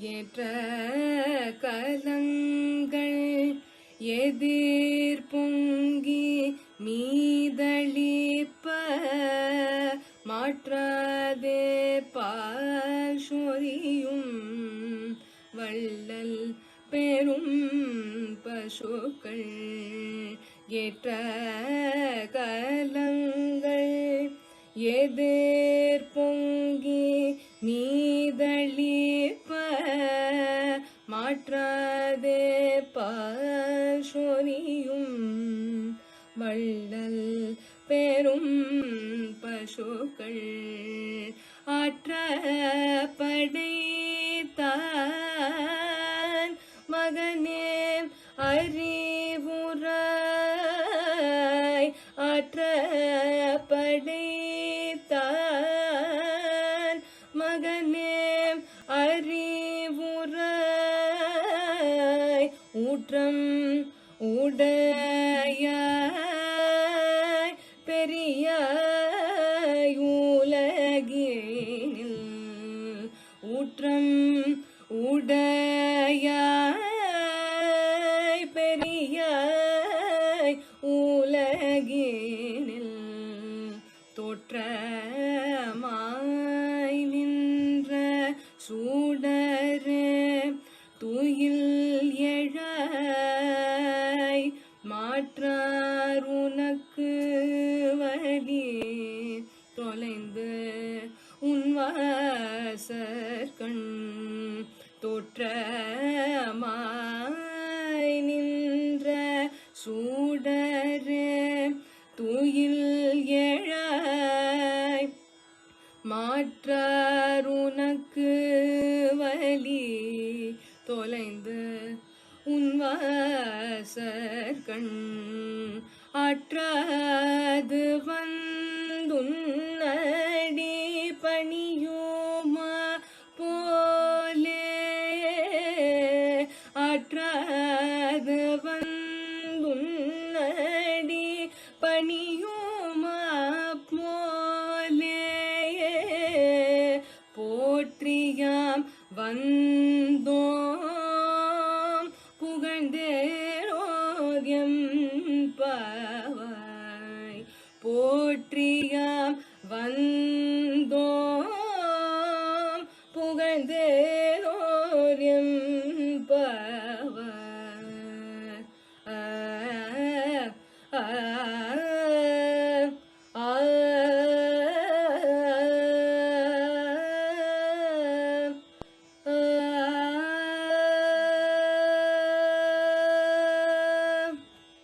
ஏற்ற கலங்கள் எதிர் பொங்கி மீதளிப்ப மாற்றாதே பாஷொரியும் வள்ளல் பெரும் பசுக்கள். ஏற்ற கலங்கள் எதிர் பொங்கி மீதளிப்ப மாற்றாதே பாஷொரியும் வள்ளல் பெரும் பசுக்கள் ஆற்ற படைத்தான் மகனே அறிவுரை ஆற்ற ஊற்றம் உடைய பெரிய உலகினில் ஊற்றம் எழாய். மாற்றார் உனக்கு வழி. தொலைந்து உன்வாசற்கண் தோற்றமாய் நின்ற சூடரே தூயில் எழாய். மாற்றார் உனக்கு வலி தொலைந்து உன்வாசற்கண் ஆற்றாது வந்துன்னடி பணியோமா போலே? ஆற்றாது வந்துன்னடி பணியோமா போலே? போற்றியாம் வந்தோ போற்றியாம். வந்தோம். புகழ்ந்தேரோரியம் பவர் ஆ